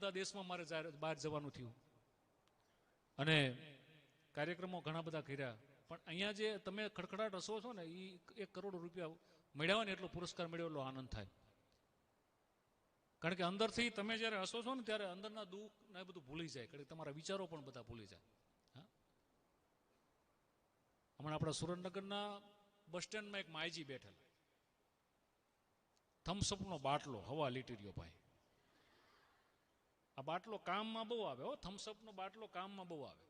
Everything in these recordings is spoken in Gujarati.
બધા દેશમાં મારે બહાર જવાનું થયું. અને કાર્યક્રમો ઘણા બધા કર્યા. પણ અહીંયા જે તમે ખડખડાટ હસો છો ને એ એક કરોડ રૂપિયા મળ્યા ને એટલો પુરસ્કાર મળ્યો એટલો આનંદ થાય. કારણ કે અંદરથી તમે જ્યારે હસો છો ને, ત્યારે અંદરના દુઃખ ને બધું ભૂલી જાય. કારણ કે તમારા વિચારો પણ બધા ભૂલી જાય. હા? હમણાં આપણા સુરેન્દ્રનગરના બસ સ્ટેન્ડમાં એક માયજી બેઠેલા. થમ્સઅપનો બાટલો, હવા લીટી રહ્યો ભાઈ. આ બાટલો કામમાં બહુ આવે હો થમ્સઅપનો બાટલો કામમાં બહુ આવે.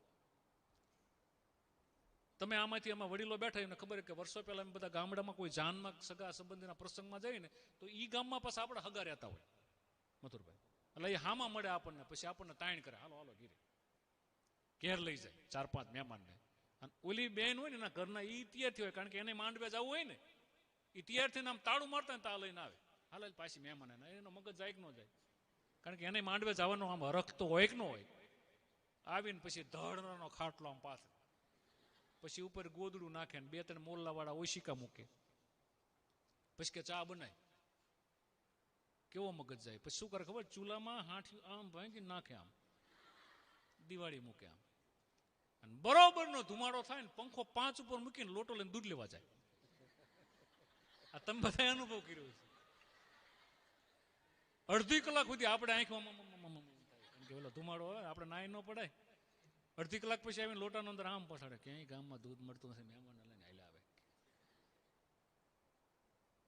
તમે આમાંથી આમાં વડીલો બેઠા એને ખબર કે વર્ષો પહેલાં અમે બધા ગામડામાં કોઈ જાનમાં સગા સંબંધીના પ્રસંગમાં જઈને તો ઈ ગામમાં પાછા આપણે હગા રહેતા હોય. મથુરભાઈ. એટલે એ હામાં મળે આપણને, પછી આપણને તાણ કરે. હાલો હાલો ગીરે ઘેર લઈ જાય, ચાર, પાંચ મહેમાનને. અને ઓલી બેન હોય ને એના ઘરના એ ત્યારથી હોય, કારણ કે એને માંડવે જવું હોય ને એ ત્યારથી આમ તાળું મારતા ને તા લઈને આવે. હાલ, પાછી મહેમાન એનો મગજ જાય કે ન જાય. કારણ કે એને માંડવે જવાનો આમ હરખ તો હોય કે ન હોય. આવીને પછી ધડનો ખાટલો આમ પાથરે. પછી ઉપર ગોદડું નાખે ને બે ત્રણ મોલ્લા વાળા ઓશિકા મૂકે. પછી કે ચા બનાય. કેવો મગજ જાય? પછી શું કરે ખબર? ચૂલામાં હાંઠી આમ ભાંગી નાખે આમ. દિવાળી મૂકે આમ. અને બરોબરનો ધુમાડો થાય ને પંખો પાંચ ઉપર મૂકીને લોટો લઈને દૂધ લેવા જાય. આ તમે બધા અનુભવ કર્યો છે અડધી કલાક સુધી આપણે આંખમાં ધુમાડો હોય આપણે નાઈ ન પડાય. અડધી કલાક પછી આવીને લોટાનો અંદર આમ પછાડે. ક્યાંય ગામમાં દૂધ મળતું નથી, મહેમાન લઈને હાલ આવે.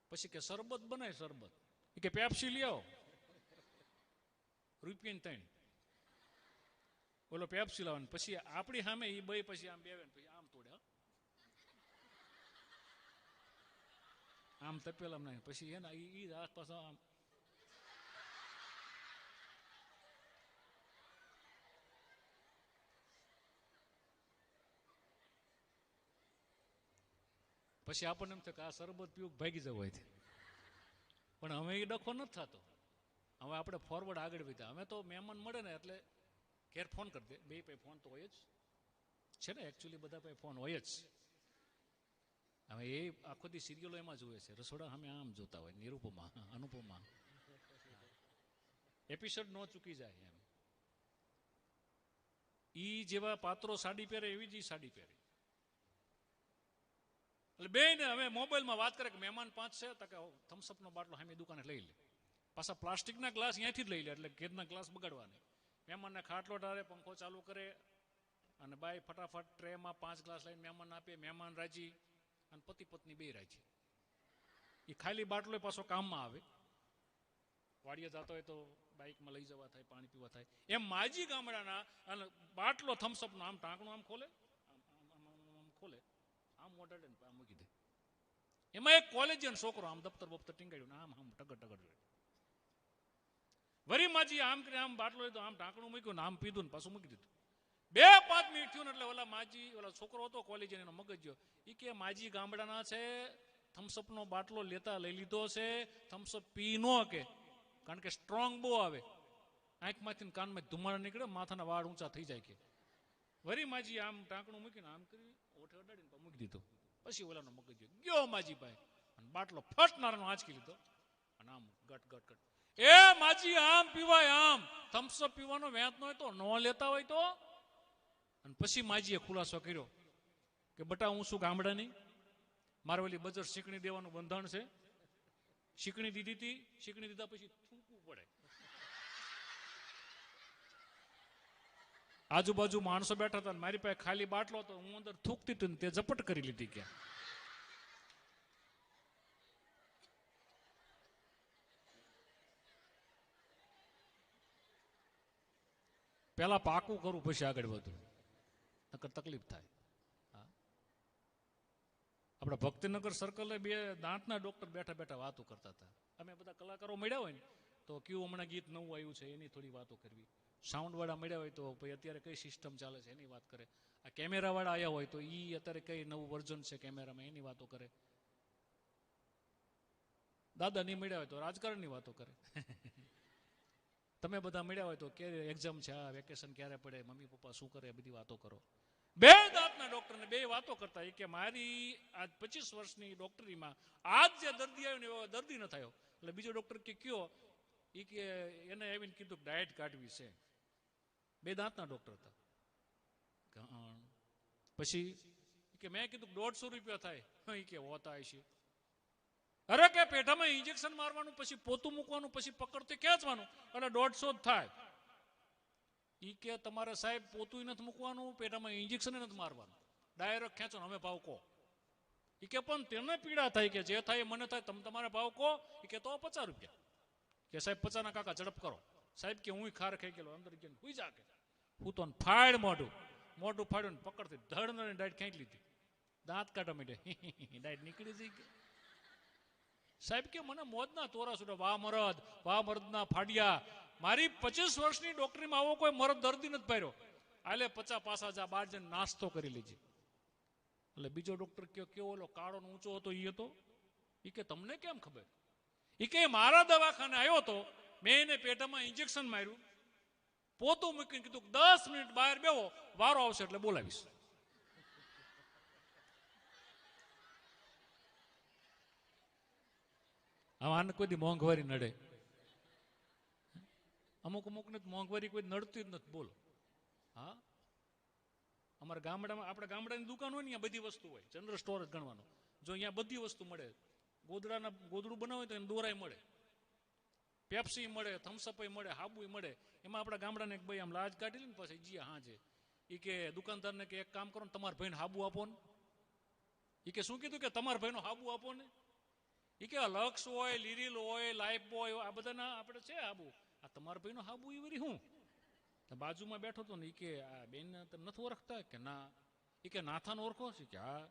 પછી કે શરબત બનાય શરબત. કે પેપ્સી લઈ આવો. રૂપિયાની ત્રણ. ઓલો પેપ્સી લાવવાનું. પછી આપણી સામે એ બે પછી આમ બેવે પછી આમ તોડે આમ તપેલા નહીં પછી એના એ આસપાસ આમ પછી આપણને એમ થાય કે આ શરબત પીવું ભાગી જવું હોય પણ હવે એ ડખો નથી થતો. હવે આપણે ફોરવર્ડ આગળ વધ્યા. અમે તો મહેમાન મળે ને એટલે ઘેર ફોન કરી દે. બે પાસે ફોન તો હોય જ. છે ને? એકચ્યુઅલી બધા પાસે ફોન હોય જ. હવે એ આખો દી સિરિયલો એમાં જોવે છે. રસોડા અમે આમ જોતા હોય. નિરૂપમા, અનુપમા. એપિસોડ ન ચૂકી જાય એમ. ઈ જેવા પાત્રો સાડી પહેરે, એવી જ સાડી પહેરે. એટલે બે ને હવે મોબાઈલમાં વાત કરે કે મહેમાન પાંચ છે તો કે થમ્સઅપનો બાટલો સામે દુકાને લઈ લે પાછા પ્લાસ્ટિકના ગ્લાસ અહીંયાથી જ લઈ લે એટલે ઘેરના ગ્લાસ બગાડવા મહેમાનને ખાટલો ટારે પંખો ચાલુ કરે અને બાઈ ફટાફટ ટ્રેમાં પાંચ ગ્લાસ લઈને મહેમાન આપે મહેમાન રાજી અને પતિ પત્ની બે રાજી એ ખાલી બાટલો પાછો કામમાં આવે વાડીએ જતો હોય તો બાઇકમાં લઈ જવા થાય પાણી પીવા થાય એમ માજી ગામડાના અને બાટલો થમ્સઅપનો આમ ટાંકણું આમ ખોલે આમ આમ ખોલે આમ મોઢાડે ને આમ મૂકી દે. એમાં એક કોલેજિયન છોકરો આમ દફતર બફતર ટીંગાડ્યું આમ આમ ટગર ટગર જોડે વરી માજી આમ કરી આમ બાટલો લીધો, આમ ઢાંકણું મૂક્યું ને આમ પીધું ને પાછું મૂકી દીધું. બે પાંચ મિનિટ થયું ને એટલે ઓલા માજી, ઓલા છોકરો હતો કોલેજિયન એનો મગજ. ગયો એ કે માજી ગામડાના છે થમ્સઅપ નો બાટલો લેતા લઈ લીધો છે થમ્સઅપ પી નો કે. કારણ કે સ્ટ્રોંગ બહુ આવે. આંખમાંથી કાનમાં ધુમાડા નીકળે, માથાના વાળ ઊંચા થઈ જાય કે. વરી માજી આમ ટાંકણું મૂકીને આમ કરી ઓઠે અડાડીને પા મૂકી દીધો. પછી ઓલાનો મગજ ગયો. માજીભાઈ અને બાટલો ફટનારાનો આંચકી લીધો. અને આમ ગટ ગટ ગટ. એ માજી, આમ પીવાય, આમ. થમ્સઅપ પીવાનો વેંત હોય તો ન લેતા હોય તો. અને પછી માજીએ ખુલાસો કર્યો કે બટા હું શું ગામડાની? મારે ઓલી બજર શીકણી દેવાનું બંધાણ છે. શીકણી દીધી હતી શીકણી દીધા પછી થૂંકવું પડે. આજુબાજુ માણસો બેઠા હતા મારી પાસે ખાલી બાટલો હતો, હું અંદર થૂકતી હતી તે ઝપટ કરી લીધી ક્યાં પેલા પાકું કરું, પછી આગળ વધું. નકર તકલીફ થાય. આપણા ભક્તિનગર સર્કલે બે દાંતના ડોક્ટર બેઠા બેઠા વાતો કરતા હતા. અમે બધા કલાકારો મળ્યા હોય ને, તો કયું હમણાં ગીત નવું આવ્યું છે, એની થોડી વાતો કરવી. સાઉન્ડ વાળા મળ્યા હોય તો ભાઈ અત્યારે કઈ સિસ્ટમ ચાલે છે? એની વાત કરે. આ કેમેરાવાળા આવ્યા હોય તો એ અત્યારે કઈ નવું વર્ઝન છે કેમેરામાં એની વાતો કરે. દાદા નહીં મળ્યા હોય તો રાજકારણની વાતો કરે. તમે બધા મળ્યા હોય તો ક્યારે એક્ઝામ છે? આ વેકેશન ક્યારે પડે? મમ્મી, પપ્પા શું કરે? બધી વાતો કરો. બે દાંતના ડોક્ટરને બે વાતો કરતા કે મારી આજ પચીસ વર્ષની ડોક્ટરીમાં આજ જે દર્દી આવ્યો ને એવો દર્દી ન થયો. એટલે બીજો ડોક્ટર કે કયો? એ કે એને આવીને કીધું ડાયટ કાઢવી છે. બે દાંતના ડોક્ટર હતા. પછી કે, મેં કીધું, દોઢસો રૂપિયા થાય. હા, ઈ કે, હોતા છે અરે કે, પેઢામાં ઇન્જેક્શન મારવાનું, પછી પોતું મૂકવાનું, પછી પકડતી ખેંચવાનું એટલે દોઢસો જ થાય. ઈ કે, તમારે સાહેબ પોતું નથી મૂકવાનું પેટામાં ઇન્જેક્શન નથી મારવાનું. ડાયરેક્ટ ખેંચો અમે ભાવ કહો. ઈ કે, પણ તેને પીડા થાય કે જે થાય એ મને થાય, તમે તમારે ભાવ કહો. ઈ કે, તો પચાસ રૂપિયા. કે સાહેબ પચાના કાકા ઝડપ કરો. સાહેબ કે, હું ખાર ખાઈ ગયેલો, અંદર ગયો હુઈ જા કે. હું તો ફાડ મોઢું. મોઢું ફાડ્યું ને પકડતી ધડ ને ડાયટ ખેંચી લીધી. દાંત કાઢવા માંડે ડાયટ નીકળી જઈ ગઈ. સાહેબ કે મને મોજના તોરા સુડે વાહ મરદ, વાહ મરદના ફાડિયા. મારી પચીસ વર્ષની ડોક્ટરીમાં આવો કોઈ મરદ દર્દી નથી પાડ્યો આલે પચા પાસા જા બાર જઈને નાસ્તો કરી લીધી એટલે બીજો ડોક્ટર કયો, કેવો ઓલો કાળો ઊંચો હતો એ હતો? ઈ કે, તમને કેમ ખબર? ઈ કે મારા દવાખાને આવ્યો હતો મેં એને પેટામાં ઇન્જેક્શન માર્યું. પોતું મૂકીને કીધું દસ મિનિટ બહાર બેહો, વારો આવશે એટલે બોલાવીશ. આને કોઈ મોંઘવારી નડે. અમુક અમુક ને મોંઘવારી કોઈ નડતી જ નથી, બોલો. હા? અમારા ગામડામાં, આપણા ગામડાની દુકાન હોય ને અહીંયા બધી વસ્તુ હોય. જનરલ સ્ટોર જ ગણવાનો. જો અહીંયા બધી વસ્તુ મળે. ગોદડાના ગોદડું બનાવે તો એને દોરાય મળે. પેપ્સી મળે થમ્સઅપ મળે હાબુ મળે. એમાં આપણા ગામડાને એક ભાઈ આમ લાજ કાઢી લઈને પછી જી હા છે. એ કે દુકાનદારને કે એક કામ કરો ને તમારા ભાઈને હાબુ આપો ને. એ કે શું કીધું કે તમારા ભાઈનો હાબુ આપો ને? એ કે લક્ષ હોય, લીરીલ હોય લાઈફ હોય, આ બધાના આપણે છે હાબુ. આ તમારા ભાઈનો હાબુ એ વરી હું? બાજુમાં બેઠો હતો ને એ કે આ બેન તમે નથી ઓળખતા? કે ના. એ કે નાથાનો ઓળખો? છે કે હા.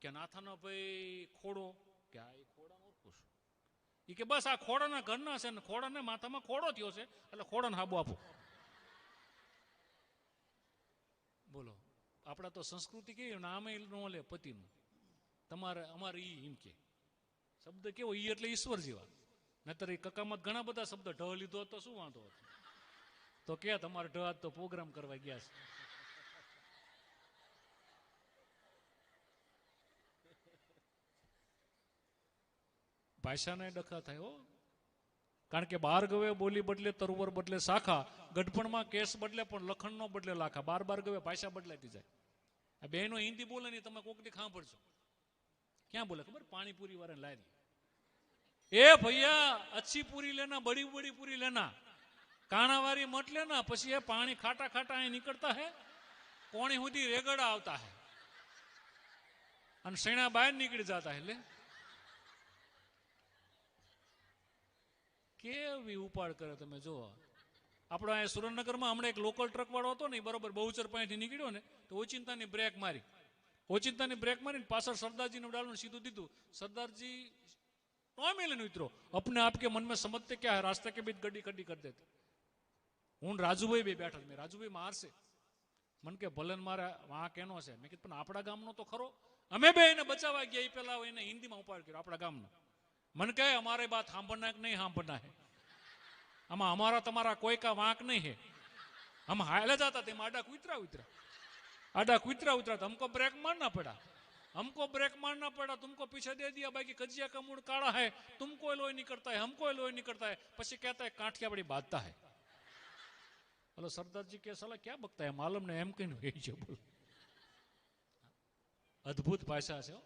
કે નાથાનો ભાઈ ખોડો? કે હા એ એ કે બસ આ ખોડાના ઘરના છે ને ખોડાને માથામાં ખોડો થયો છે, એટલે ખોડાને હાબુ આપો. બોલો, આપણા તો સંસ્કૃતિ કેવી નામે ન લે પતિનું. તમારે, અમારે ઈ એમ કે. શબ્દ કેવો, ઈ એટલે ઈશ્વર જેવા. નતર એ કકામાં ઘણા બધા શબ્દ ઢ લીધો તો શું વાંધો હતો? તો કે, તમારે ઢ તો પ્રોગ્રામ કરવા ગયા છે. ભાષાને ડખા થાય, હો. કારણ કે બાર ગવે બોલી બદલે, તરવર બદલે શાખા, ગઢપણમાં કેસ બદલે, પણ લખણ નો બદલે લાખા. બાર બાર ગવે ભાષા બદલાતી જાય. આ બહેનો હિન્દી બોલે નહીં તમે કોક દી સાંભળશો. ક્યાં બોલે ખબર? પાણીપુરી વાળા લારી. એ ભૈયા અચ્છી પૂરી લેના બડી બડી પૂરી લેના. કાણાવારી મટ લેના, પછી એ પાણી ખાટા ખાટા અહીં નીકળતા હે, કોણી સુધી રેગડા આવતા હે. અને શેણા બહાર નીકળી જતા હે કેવી ઉપાડ કરે તમે જોવો આપણો અહીંયા સુરેન્દ્રનગરમાં હમણાં એક લોકલ ટ્રકવાળો હતો ને બરોબર બહુચર પાસેથી નીકળ્યો ને, તો ઓચિંતાની બ્રેક મારી. ઓચિંતાની બ્રેક મારીને પાછળ સરદારજીને ડાળનું સીધું દીધું. સરદારજી નોર્મલી મિત્રો અપને આપકે મનમાં સમજતે કે રાસ્તે કે બીચ ગડી ખડી કરી દેતા. હું રાજુભાઈ બે બેઠા મેં રાજુભાઈ મારશે મન કે ભલે મારે વાં કેનો છે. મેં કીધું, પણ આપણા ગામનો તો ખરો. અમે બે એને બચાવવા ગયા એ પહેલા એને હિન્દીમાં ઉપાડ કર્યો, આપણા ગામનો. મને કહે અમારે બાત સાંભળના કે નહીં સાંભળના હે આમાં અમારા તમારા કોઈ કા વાંક નહીં હે हम हाले जाता थे आडा कुतरा उतरा आडा कुतरा उतरा तो हमको ब्रेक मारना पड़ा हमको ब्रेक मारना पड़ा तुमको पीछे दे दिया बाकी कजिया का मूड काड़ा है तुमको लोई नहीं करता है हमको लोई नहीं करता है પછી कहता है काठिया बड़ी बातता है बोलो सरदार जी के साला क्या बकता है मालूम ने एम कहीं है बोलो अद्भुत भाषा છે હો.